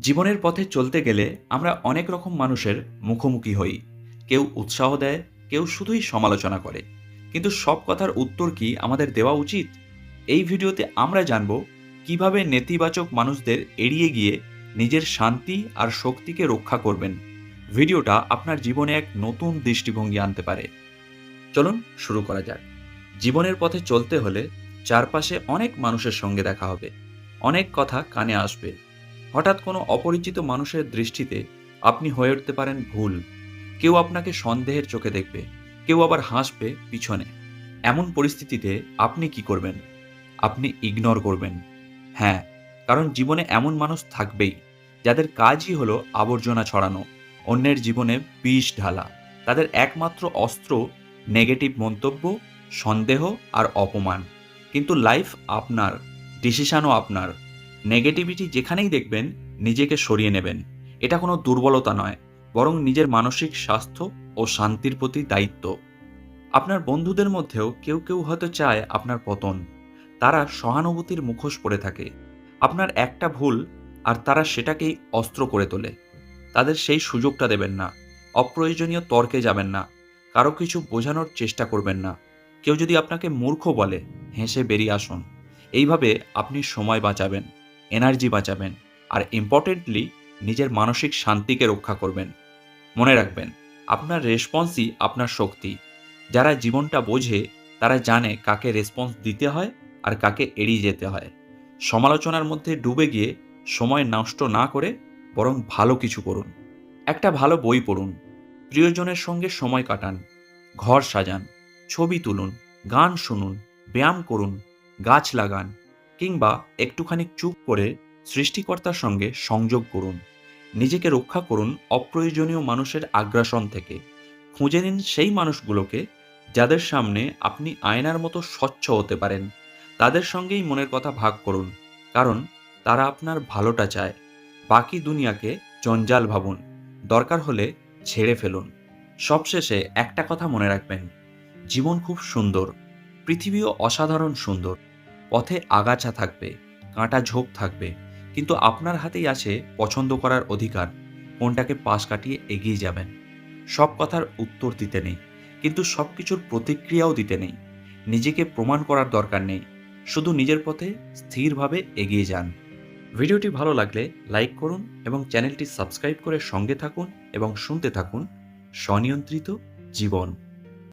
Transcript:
জীবনের পথে চলতে গেলে আমরা অনেক রকম মানুষের মুখোমুখি হই। কেউ উৎসাহ দেয়, কেউ শুধুই সমালোচনা করে। কিন্তু সব কথার উত্তর কি আমাদের দেওয়া উচিত? এই ভিডিওতে আমরা জানব কীভাবে নেতিবাচক মানুষদের এড়িয়ে গিয়ে নিজের শান্তি আর শক্তিকে রক্ষা করবেন। ভিডিওটা আপনার জীবনে এক নতুন দৃষ্টিভঙ্গি আনতে পারে। চলুন শুরু করা যাক। জীবনের পথে চলতে হলে চারপাশে অনেক মানুষের সঙ্গে দেখা হবে। অনেক কথা কানে আসবে। হঠাৎ কোনো অপরিচিত মানুষের দৃষ্টিতে আপনি হয়ে উঠতে পারেন ভুল। কেউ আপনাকে সন্দেহের চোখে দেখবে, কেউ আবার হাসবে পিছনে। এমন পরিস্থিতিতে আপনি কি করবেন? আপনি ইগনোর করবেন। হ্যাঁ কারণ জীবনে এমন মানুষ থাকবেই, যাদের কাজই হলো আবর্জনা ছড়ানো, অন্যের জীবনে বিষ ঢালা। তাদের একমাত্র অস্ত্র নেগেটিভ মন্তব্য, সন্দেহ আর অপমান। কিন্তু লাইফ আপনার ডিসিশনও আপনার। নেগেটিভিটি যেখানেই দেখবেন, নিজেকে সরিয়ে নেবেন। এটা কোনো দুর্বলতা নয়, বরং নিজের মানসিক স্বাস্থ্য ও শান্তির প্রতি দায়িত্ব। আপনার বন্ধুদের মধ্যেও কেউ কেউ হয়তো চায় আপনার পতন। তারা সহানুভূতির মুখোশ পরে থাকে। আপনার একটা ভুল আর তারা সেটাকেই অস্ত্র করে তোলে। তাদের সেই সুযোগটা দেবেন না, অপ্রয়োজনীয় তর্কে যাবেন না, কারও কিছু বোঝানোর চেষ্টা করবেন না। কেউ যদি আপনাকে মূর্খ বলে, হেসে বেরিয়ে আসুন। এইভাবে আপনি সময় বাঁচাবেন। এনার্জি বাঁচাবেন আর ইম্পর্টেন্টলি নিজের মানসিক শান্তিকে রক্ষা করবেন। মনে রাখবেন, আপনার রেসপন্সই আপনার শক্তি। যারা জীবনটা বোঝে, তারা জানে কাকে রেসপন্স দিতে হয় আর কাকে এড়িয়ে যেতে হয়। সমালোচনার মধ্যে ডুবে গিয়ে সময় নষ্ট না করে বরং ভালো কিছু করুন। একটা ভালো বই পড়ুন। প্রিয়জনের সঙ্গে সময় কাটান। ঘর সাজান। ছবি তুলুন। গান শুনুন। ব্যায়াম করুন। গাছ লাগান। কিংবা একটুখানি চুপ করে সৃষ্টিকর্তার সঙ্গে সংযোগ করুন। নিজেকে রক্ষা করুন অপ্রয়োজনীয় মানুষের আগ্রাসন থেকে। খুঁজে নিন সেই মানুষগুলোকে যাদের সামনে আপনি আয়নার মতো স্বচ্ছ হতে পারেন। তাদের সঙ্গেই মনের কথা ভাগ করুন, কারণ তারা আপনার ভালোটা চায়। বাকি দুনিয়াকে জঞ্জাল ভাবুন, দরকার হলে ছেড়ে ফেলুন। সবশেষে একটা কথা মনে রাখবেন, জীবন খুব সুন্দর, পৃথিবীও অসাধারণ সুন্দর। পথে আগাছা থাকবে, কাঁটা ঝোপ থাকবে, কিন্তু আপনার হাতেই আছে পছন্দ করার অধিকার। কোনটাকে পাশ কাটিয়ে এগিয়ে যাবেন। সব কথার উত্তর দিতে নেই, কিন্তু সব কিছুর প্রতিক্রিয়াও দিতে নেই। নিজেকে প্রমাণ করার দরকার নেই, শুধু নিজের পথে স্থিরভাবে এগিয়ে যান। ভিডিওটি ভালো লাগলে লাইক করুন এবং চ্যানেলটি সাবস্ক্রাইব করে সঙ্গে থাকুন এবং শুনতে থাকুন স্বনিয়ন্ত্রিত জীবন।